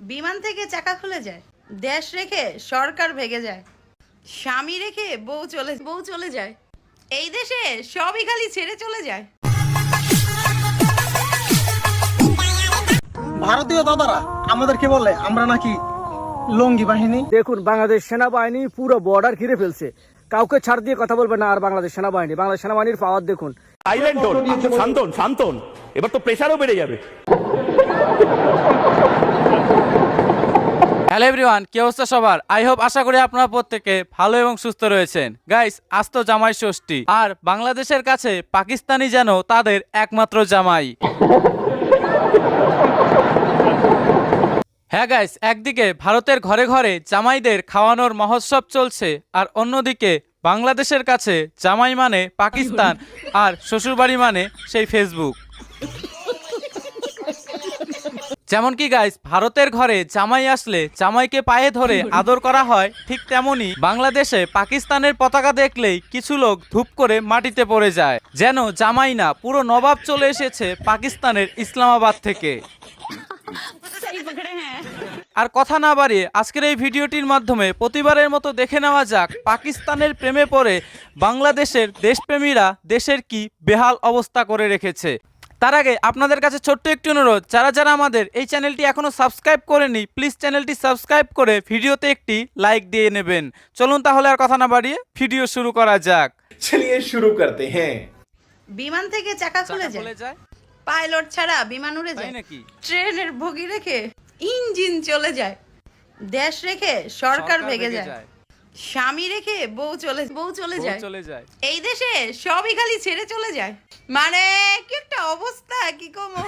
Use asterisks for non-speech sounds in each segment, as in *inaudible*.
বিমান থেকে চাকা খুলে যায় দেশ রেখে সরকার ভেগে যায় স্বামী রেখে বউ চলে বউ চলে যায় এই দেশে সবই খালি ছেড়ে চলে যায়। ভারতীয় দাদারা আমাদেরকে বলে আমরা নাকি লঙ্গি বাহিনী। দেখুন বাংলাদেশ সেনাবাহিনী পুরো বর্ডার ঘিরে ফেলছে। কাউকে ছাড় দিয়ে কথা বলবে না আর বাংলাদেশ সেনাবাহিনী। বাংলাদেশ সেনাবাহিনীর পাওয়ার দেখুন। সাইলেন্ট শান্তন শান্তন। এবার তো প্রেশারও বেড়ে যাবে। হ্যালো এভরিওয়ান কি অবস্থা সবার? আই হোপ আশা করি আপনারা প্রত্যেকে ভালো এবং সুস্থ রয়েছেন। গাইস আজ তো জামাই ষষ্ঠী। আর বাংলাদেশের কাছে পাকিস্তানি যেন তাদের একমাত্র জামাই। হ্যাঁ গাইস একদিকে ভারতের ঘরে ঘরে জামাইদের খাওয়ানোর মহোৎসব চলছে, আর অন্যদিকে বাংলাদেশের কাছে জামাই মানে পাকিস্তান, আর শ্বশুরবাড়ি মানে সেই ফেসবুক যেমন কি গাইস ভারতের ঘরে জামাই আসলে জামাইকে পায়ে ধরে *laughs* আদর করা হয় ঠিক তেমনি বাংলাদেশে পাকিস্তানের পতাকা দেখলেই কিছু লোক ধূপ করে মাটিতে পড়ে যায়। যেন জামাই না পুরো নবাব চলে এসেছে পাকিস্তানের ইসলামাবাদ থেকে। আর কথা না বাড়িয়ে আজকের এই ভিডিওটির মাধ্যমে প্রতিবারের মতো দেখে নেওয়া যাক পাকিস্তানের প্রেমে পড়ে বাংলাদেশের দেশপ্রেমীরা দেশের কি বেহাল অবস্থা করে রেখেছে। তার আগে আপনাদের কাছে ছোট্ট একটি অনুরোধ যারা যারা আমাদের এই চ্যানেলটি এখনও সাবস্ক্রাইব করেনি প্লিজ চ্যানেলটি সাবস্ক্রাইব করে ভিডিওতে একটি লাইক দিয়ে নেবেন। চলুন তাহলে আর কথা না বাড়িয়ে ভিডিও শুরু করা যাক। চলিয়ে শুরু করতে হ্যাঁ। বিমান থেকে চাকা চলে যায়। পাইলট ছাড়া বিমান উড়ে যায়। নাকি? ট্রেনের বগি রেখে ইঞ্জিন চলে যায়। দেশ রেখে সরকার ভেঙে যায়। স্বামী রেখে বউ চলে বউ চলে যায়। চলে যায়। এই দেশে সবই খালি ছেড়ে চলে যায়। মানে কি একটা অবস্থা কি কমো?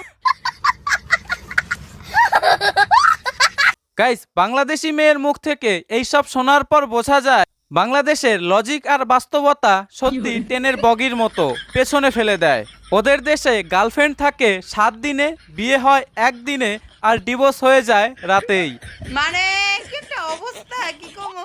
গাইস বাংলাদেশি মেয়ের মুখ থেকে এইসব শোনার পর বোঝা যায় বাংলাদেশের লজিক আর বাস্তবতা সত্যি ট্রেনের বগির মতো পেছনে ফেলে দেয়। ওদের দেশে গার্লফ্রেন্ড থাকে সাত দিনে বিয়ে হয় একদিনে আর ডিভোর্স হয়ে যায় রাতেই। মানে কি একটা অবস্থা কি কমো?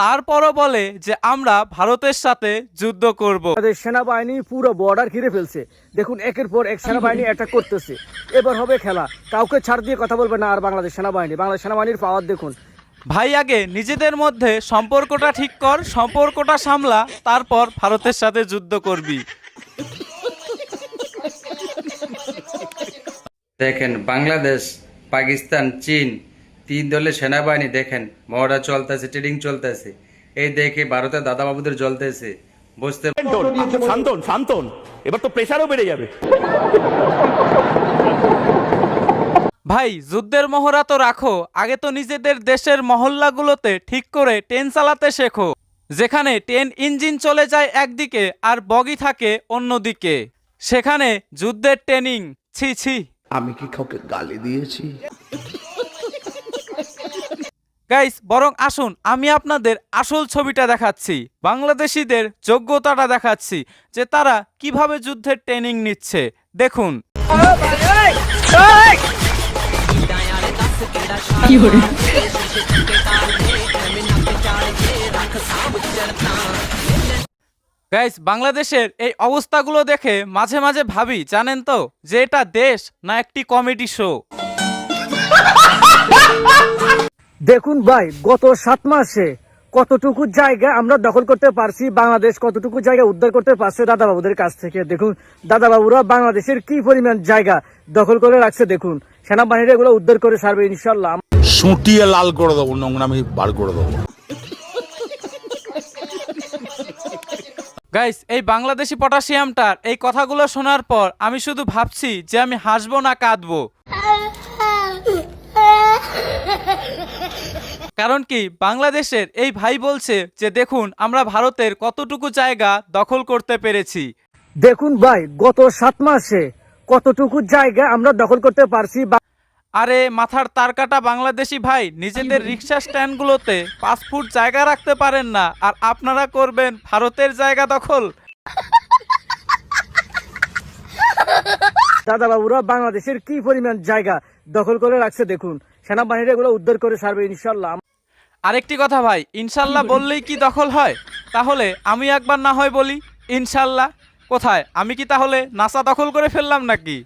তারপরও বলে যে আমরা ভারতের সাথে যুদ্ধ করব। বাংলাদেশ সেনাবাহিনী পুরো বর্ডার ঘিরে ফেলছে। দেখুন একের পর এক সেনাবাহিনী অ্যাটাক করতেছে। এবার হবে খেলা। কাউকে ছাড় দিয়ে কথা বলবে না আর বাংলাদেশ সেনাবাহিনী। বাংলাদেশ সেনাবাহিনীর পাওয়ার দেখুন। ভাই আগে নিজেদের মধ্যে সম্পর্কটা ঠিক কর সম্পর্কটা সামলা তারপর ভারতের সাথে যুদ্ধ করবি। দেখেন বাংলাদেশ পাকিস্তান চীন তিন দলের সেনাবাহিনী দেখেন মহড়া চলতেছে ট্রেডিং চলতেছে। এই দেখে ভারতের দাদাবাবুদের জ্বলতেছে। বুঝতে শান্তন শান্তন এবার তো প্রেশারও বেড়ে যাবে। ভাই যুদ্ধের মহড়া তো রাখো আগে তো নিজেদের দেশের মহল্লাগুলোতে ঠিক করে ট্রেন চালাতে শেখো। যেখানে ট্রেন ইঞ্জিন চলে যায় একদিকে আর বগি থাকে অন্যদিকে। সেখানে যুদ্ধের ট্রেনিং ছি ছি। আমি কি কাউকে গালি দিয়েছি? গাইস, বরং আসুন, আমি আপনাদের আসল ছবিটা দেখাচ্ছি, বাংলাদেশিদের যোগ্যতাটা দেখাচ্ছি, যে তারা কীভাবে যুদ্ধের ট্রেনিং নিচ্ছে। দেখুন। গাইস, বাংলাদেশের এই অবস্থাগুলো দেখে মাঝে মাঝে ভাবি, জানেন তো? যে এটা দেশ না একটি কমেডি শো দেখুন ভাই গত সাত মাসে কতটুকু জায়গা আমরা দখল করতে পারছি বাংলাদেশ কতটুকু জায়গা উদ্ধার করতে পারছে দাদাবাবুদের কাছ থেকে? দেখুন দাদাবাবুরা বাংলাদেশের কি পরিমাণ জায়গা দখল করে রাখছে দেখুন। সেনাবাহিনীরা এগুলো উদ্ধার করে সারবে ইনশাল্লাহ সুটিয়ে লাল করে দেবো নোংরামি বার করে দেবো। গাইস এই বাংলাদেশি পটাশিয়ামটার এই কথাগুলো শোনার পর আমি শুধু ভাবছি যে আমি হাসবো না কাঁদবো। কারণ কি বাংলাদেশের এই ভাই বলছে যে দেখুন আমরা ভারতের কতটুকু জায়গা দখল করতে পেরেছি। দেখুন ভাই গত সাত মাসে কতটুকু জায়গা আমরা দখল করতে পারছি আরে মাথার তার কাটা বাংলাদেশি ভাই নিজেদের রিক্সা স্ট্যান্ডগুলোতে পাঁচ ফুট জায়গা রাখতে পারেন না আর আপনারা করবেন ভারতের জায়গা দখল। দাদাবাবুরা বাংলাদেশের কি পরিমাণ জায়গা দখল করে রাখছে দেখুন। সেনাবাহিনী এগুলো উদ্ধার করে সারবে ইনশাল্লাহ আরেকটি কথা ভাই ইনশাল্লাহ বললেই কি দখল হয়? তাহলে আমি একবার না হয় বলি ইনশাল্লাহ কোথায়? আমি কি তাহলে নাসা দখল করে ফেললাম নাকি?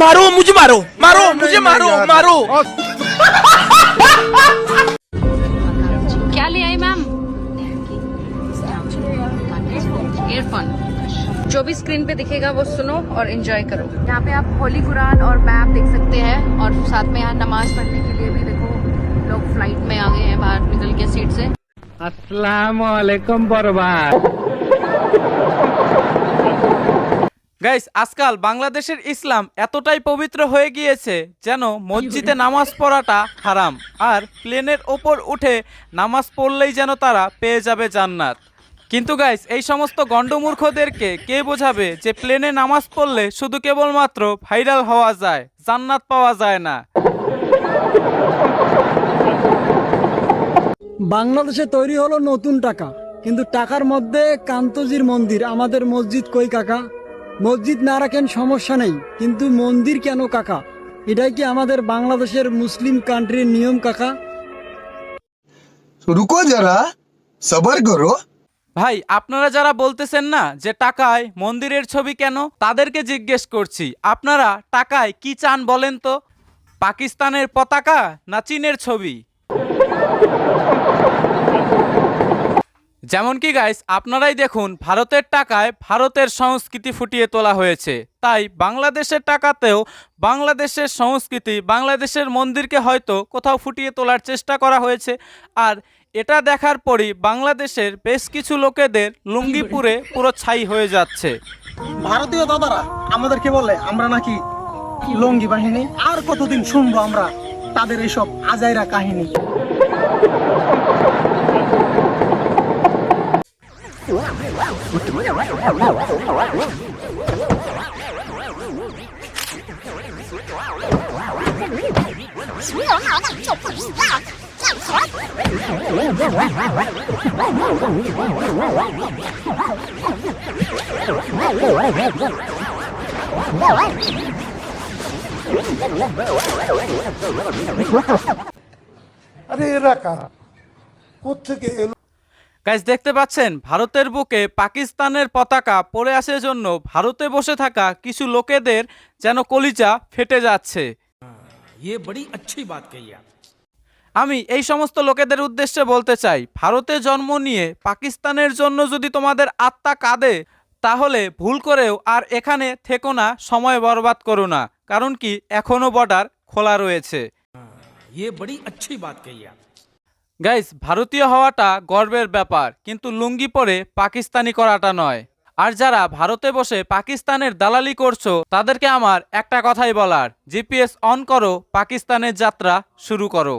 মারো মুজে মারো মারো মুজে মারো মারো। भी स्क्रीन पे दिखेगा वो सुनो और एंजॉय करो यहाँ पे आप होली कुरान और मैप देख सकते हैं और साथ में यहाँ नमाज पढ़ने के लिए भी देखो लोग फ्लाइट में आ गए हैं बाहर निकल के सीट से গাইস আজকাল বাংলাদেশের ইসলাম এতটাই পবিত্র হয়ে গিয়েছে যেন মসজিদে নামাজ পড়াটা হারাম আর প্লেনের ওপর উঠে নামাজ পড়লেই যেন তারা পেয়ে যাবে জান্নাত কিন্তু গাইস এই সমস্ত গণ্ডমূর্খদেরকে কে বোঝাবে যে প্লেনে নামাজ পড়লে শুধু কেবলমাত্র ভাইরাল হওয়া যায় জান্নাত পাওয়া যায় না? বাংলাদেশে তৈরি হলো নতুন টাকা কিন্তু টাকার মধ্যে কান্তজির মন্দির আমাদের মসজিদ কই কাকা? মসজিদ না রাখেন সমস্যা নেই কিন্তু মন্দির কেন কাকা? এটাই কি আমাদের বাংলাদেশের মুসলিম কান্ট্রির নিয়ম কাকা? রুকো যারা সবার করো। ভাই, আপনারা যারা বলতেছেন না যে টাকায় মন্দিরের ছবি কেন, তাদেরকে জিজ্ঞেস করছি, আপনারা টাকায় কি চান বলেন তো? পাকিস্তানের পতাকা না চীনের ছবি? যেমন কি গাইস আপনারাই দেখুন, ভারতের টাকায় ভারতের সংস্কৃতি ফুটিয়ে তোলা হয়েছে। তাই বাংলাদেশের টাকাতেও বাংলাদেশের সংস্কৃতি, বাংলাদেশের মন্দিরকে হয়তো কোথাও ফুটিয়ে তোলার চেষ্টা করা হয়েছে। আর এটা দেখার পরই বাংলাদেশের বেশ কিছু লোকেদের লুঙ্গিপুরে পুরো ছাই হয়ে যাচ্ছে। ভারতীয় দাদারা আমাদেরকে বলে আমরা নাকি লঙ্গি বাহিনী আর কতদিন শুনব আমরা তাদের এইসব আজাইরা কাহিনী? গাইজ দেখতে পাচ্ছেন ভারতের বুকে পাকিস্তানের পতাকা পড়ে আসার জন্য ভারতে বসে থাকা কিছু লোকেদের যেন কলিজা ফেটে যাচ্ছে। আমি এই সমস্ত লোকেদের উদ্দেশ্যে বলতে চাই ভারতে জন্ম নিয়ে পাকিস্তানের জন্য যদি তোমাদের আত্মা কাঁদে তাহলে ভুল করেও আর এখানে থেকো না সময় বরবাদ করো না কারণ কি এখনও বর্ডার খোলা রয়েছে। গাইস ভারতীয় হওয়াটা গর্বের ব্যাপার কিন্তু লুঙ্গি পরে পাকিস্তানি করাটা নয়। আর যারা ভারতে বসে পাকিস্তানের দালালি করছ তাদেরকে আমার একটা কথাই বলার জিপিএস অন করো পাকিস্তানের যাত্রা শুরু করো।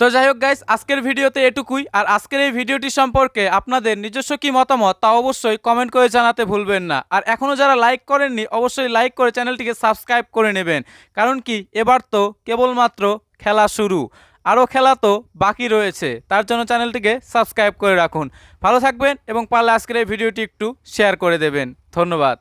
তো যাই হোক গাইস আজকের ভিডিওতে এটুকুই। আর আজকের এই ভিডিওটি সম্পর্কে আপনাদের নিজস্ব কি মতামত, তা অবশ্যই কমেন্ট করে জানাতে ভুলবেন না। আর এখনও যারা লাইক করেননি, অবশ্যই লাইক করে চ্যানেলটিকে সাবস্ক্রাইব করে নেবেন। কারণ কি, এবার তো কেবলমাত্র খেলা শুরু। আরও খেলা তো বাকি রয়েছে, তার জন্য চ্যানেলটিকে সাবস্ক্রাইব করে রাখুন। ভালো থাকবেন এবং পারলে আজকের এই ভিডিওটি একটু শেয়ার করে দেবেন। ধন্যবাদ।